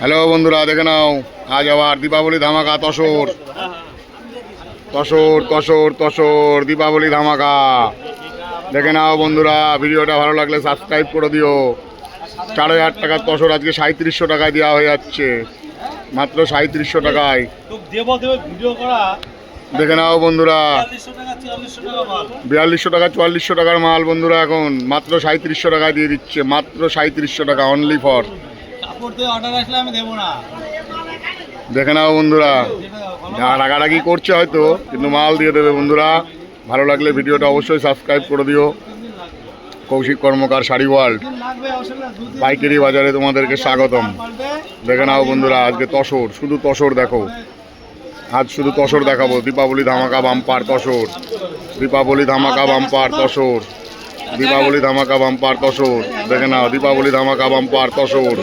Hello বন্ধুরা, দেখে নাও। আজ আবার দীপাবলি ধামাকা, তসর। তসর তসর তসর, দীপাবলি ধামাকা। দেখে নাও বন্ধুরা, ভিডিওটা ভালো লাগলে সাবস্ক্রাইব করে দিও। চার হাজার টাকার তসর আজকে সাঁত্রিশশো টাকায় দেওয়া হয়ে যাচ্ছে। মাত্র সাঁত্রিশশো টাকায়। দেখে নাও বন্ধুরা, বিয়াল্লিশশো টাকা, চুয়াল্লিশশো টাকার মাল বন্ধুরা এখন। মাত্র সাঁত্রিশশো টাকায় দিয়ে দিচ্ছে, মাত্র সাঁত্রিশশো টাকা অনলি ফর দিয়ে অর্ডার আসলে আমি দেবো না। দেখে নাও বন্ধুরা যা রাগারাগি করছে হয়তো কিন্তু মাল দিয়ে দেবে বন্ধুরা। ভালো লাগলে ভিডিওটা অবশ্যই সাবস্ক্রাইব করে দিও। কৌশিক কর্মকার শাড়ি ওয়ার্ল্ড। পাইকারি বাজারে তোমাদেরকে স্বাগতম। দেখে নাও বন্ধুরা আজকে তসর শুধু তসর দেখো। আজ শুধু তসর দেখাবো দীপাবলি ধামাকা বাম্পার তসর। দীপাবলি ধামাকা বাম্পার তসর। দীপাবলি ধামাকা বাম্পার তসর। দেখে নাও, দীপাবলি ধামাকা বাম্পার তসর।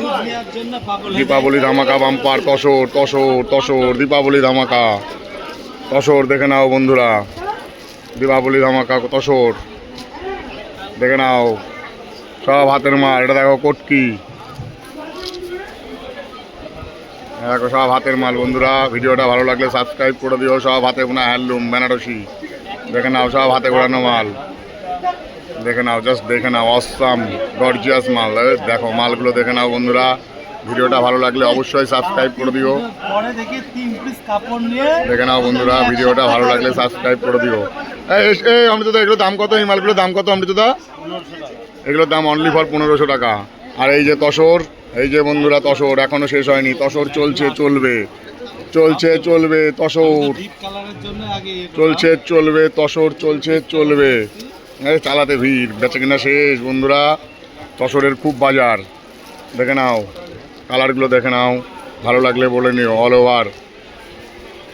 দীপাবলি ধামাকা বাম্পার তসর তসর তসর, দীপাবলি ধামাকা। তসর, দেখে নাও বন্ধুরা। দীপাবলি ধামাকা তসর। দেখে নাও, সব হাতের মাল, এটা দেখো কটকি। দেখো সব হাতের মাল বন্ধুরা। ভিডিওটা ভালো লাগলে সাবস্ক্রাইব করে দিও। সব হাতে বোনা হ্যান্ডলুম, বেনারসি। দেখে নাও সব হাতে ঘোরানো মাল। দেখে নাও জাস্ট দেখে নাও অসাম গর্জিয়াস মাল। দেখো মালগুলো দেখে নাও বন্ধুরা। ভিডিওটা ভালো লাগলে অবশ্যই সাবস্ক্রাইব করে দিও। দেখি নাও বন্ধুরা ভিডিওটা ভালো লাগলে সাবস্ক্রাইব করে দিও। এই অমৃতদা এগুলোর দাম কত এই মালগুলোর দাম কত অমৃতদা? এগুলোর দাম অনলি ফর পনেরোশো টাকা। আর এই যে তসর এই যে বন্ধুরা তসর এখনও শেষ হয়নি। তসর চলছে চলবে। চলছে চলবে তসর। চলছে চলবে তসর চলছে চলবে। এই চালাতে ভিড়, বেচে কিনা শেষ, বন্ধুরা। তসরের খুব বাজার। দেখে নাও, কালারগুলো দেখে নাও। ভালো লাগলে বলে নিও অল ওভার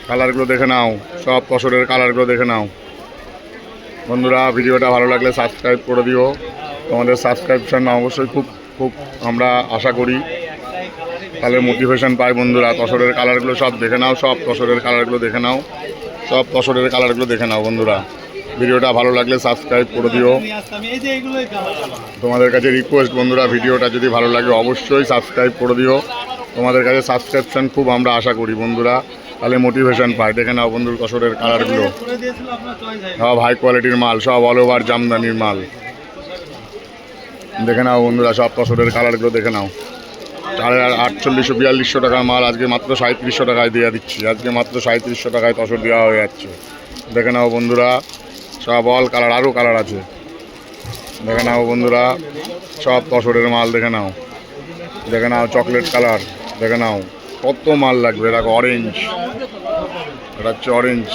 কালারগুলো দেখে নাও, সব তসরের কালারগুলো দেখে নাও। বন্ধুরা, ভিডিওটা ভালো লাগলে সাবস্ক্রাইব করে দিও। তোমাদের সাবস্ক্রিপশন অবশ্যই খুব খুব আমরা আশা করি। তাহলে মোটিভেশন পাই বন্ধুরা তসরের কালারগুলো সব দেখে নাও, সব তসরের কালারগুলো দেখে নাও। সব তসরের কালারগুলো দেখে নাও বন্ধুরা। ভিডিওটা ভালো লাগলে সাবস্ক্রাইব করে দিও। তোমাদের কাছে রিকোয়েস্ট বন্ধুরা, ভিডিওটা যদি ভালো লাগে অবশ্যই সাবস্ক্রাইব করে দিও। তোমাদের কাছে সাবস্ক্রিপশন খুব আমরা আশা করি বন্ধুরা। তাহলে মোটিভেশন পাই দেখে নাও বন্ধুর কসরের কালারগুলো। সব হাই কোয়ালিটির মাল, সব অল ওভার জামদানির মাল। দেখে নাও বন্ধুরা, সব কসরের কালারগুলো দেখে নাও। হাজার আটচল্লিশশো, বিয়াল্লিশশো টাকার মাল, আজকে মাত্র সাঁত্রিশশো টাকায় দেওয়া দিচ্ছি। আজকে মাত্র সাঁত্রিশশো টাকায় তসর দেওয়া হয়ে যাচ্ছে। দেখে নাও বন্ধুরা। সব অল কালার আরও কালার আছে। দেখে নাও বন্ধুরা সব তসরের মাল দেখে নাও। দেখে নাও চকলেট কালার দেখে নাও। কত মাল লাগবে এটা অরেঞ্জ এটা হচ্ছে অরেঞ্জ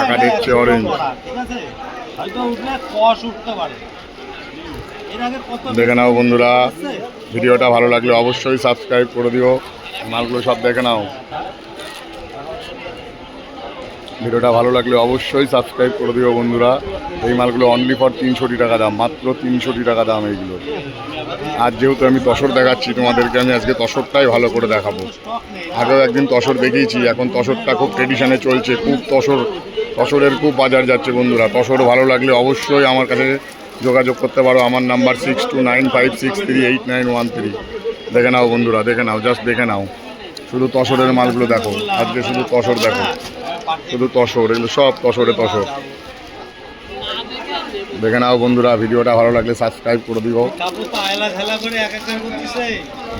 টাকা দিচ্ছে কত দেখে নাও বন্ধুরা ভিডিওটা ভালো লাগলে অবশ্যই সাবস্ক্রাইব করে দিও। মালগুলো সব দেখে নাও। ভিডিওটা ভালো লাগলে অবশ্যই সাবস্ক্রাইব করে দিও বন্ধুরা। এই মালগুলো অনলি ফর তিনশোটি টাকা দাম, মাত্র তিনশোটি টাকা দাম এইগুলো। আর যেহেতু আমি তসর দেখাচ্ছি, তোমাদেরকে আমি আজকে তসরটাই ভালো করে দেখাবো। আগেও একদিন তসর দেখিয়েছি, এখন তসরটা খুব ট্রেডিশনে চলছে, খুব তসর, তসরের খুব বাজার যাচ্ছে বন্ধুরা। তসর ভালো লাগলে অবশ্যই আমার কাছে যোগাযোগ করতে পারো, আমার number six two nine five six three eight nine one three দেখে নাও বন্ধুরা, দেখে নাও জাস্ট দেখে নাও। শুধু তসরের মালগুলো দেখো, আজকে শুধু তসর দেখো। শুধু তসর এগুলো সব তসরে তসর। দেখে নাও বন্ধুরা ভিডিওটা ভালো লাগলে সাবস্ক্রাইব করে দিও।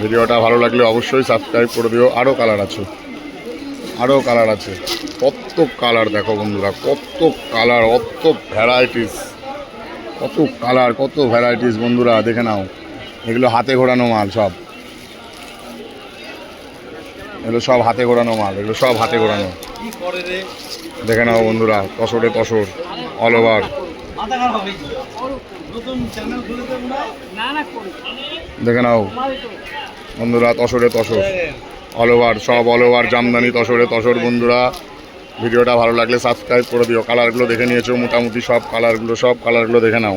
ভিডিওটা ভালো লাগলে অবশ্যই সাবস্ক্রাইব করে দিও। আরও কালার আছে। আরও কালার আছে। কত কালার দেখো বন্ধুরা কত কালার কত ভ্যারাইটিস কত কালার কত ভ্যারাইটিস বন্ধুরা দেখে নাও। এগুলো হাতে ঘোরানো মাল সব। এগুলো সব হাতে ঘোরানো মাল এগুলো সব হাতে ঘোরানো। দেখে নাও বন্ধুরা তসরে তসর অল ওভার দেখে নাও। বন্ধুরা, তসরে তসর অল ওভার সব অল ওভার জামদানি তসরে তসর বন্ধুরা। ভিডিওটা ভালো লাগলে সাবস্ক্রাইব করে দিও। কালারগুলো দেখে নিয়েছো, মোটামুটি সব কালারগুলো সব কালারগুলো দেখে নাও।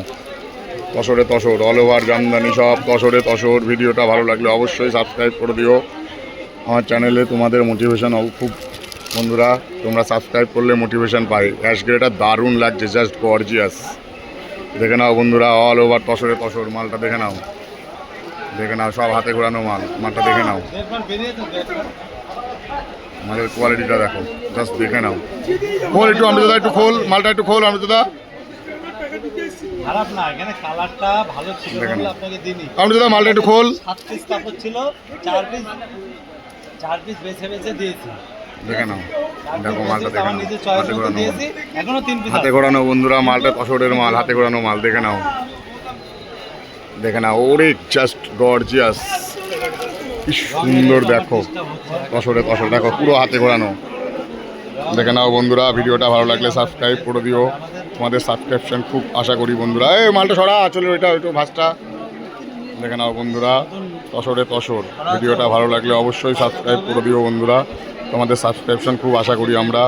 তসরে তসর অল ওভার জামদানি, সব তসরে তসর। ভিডিওটা ভালো লাগলে অবশ্যই সাবস্ক্রাইব করে দিও। আমার চ্যানেলে তোমাদের মোটিভেশন খুব বন্ধুরা তোমরা সাবস্ক্রাইব করলে মোটিভেশন পাই। অ্যাশ গ্রেটা দারুণ লাগছে জাস্ট গর্জিয়াস দেখে নাও বন্ধুরা অল ওভার তসরে তসর মালটা দেখে নাও। দেখে নাও সব হাতে ঘোরানো মাল মালটা দেখে নাও। মালের কোয়ালিটিটা দেখো জাস্ট দেখে নাও। খোল একটু অমৃতদা একটু খোল মালটা একটু খোল অমৃতদা। খারাপ না এখানে কালারটা ভালো ছিল আপনাকে দিনই অমৃতদা মালটা একটু খোল। সাত পিস কাপড় ছিল চার পিস চার পিস বেছে বেছে দিয়েছি। দেখে নাও। দেখো মালটা দেখে নাও। হাতে ঘোরানো হাতে ঘোরানো বন্ধুরা মালটা তসরের মাল হাতে ঘোরানো মাল দেখে নাও। দেখে নাও ওরে জাস্ট গর্জিয়াস কি সুন্দর দেখো। তসরে তসর দেখো পুরো হাতে ঘোরানো। দেখে নাও বন্ধুরা ভিডিওটা ভালো লাগলে সাবস্ক্রাইব করে দিও। তোমাদের সাবস্ক্রিপশন খুব আশা করি বন্ধুরা। এই মালটা সরা চলো ওইটা ওইটা ভাসটা দেখে নাও বন্ধুরা তসরে তসর ভিডিওটা ভালো লাগলে অবশ্যই সাবস্ক্রাইব করে দিও বন্ধুরা। তোমাদের সাবস্ক্রিপশন খুব আশা করি আমরা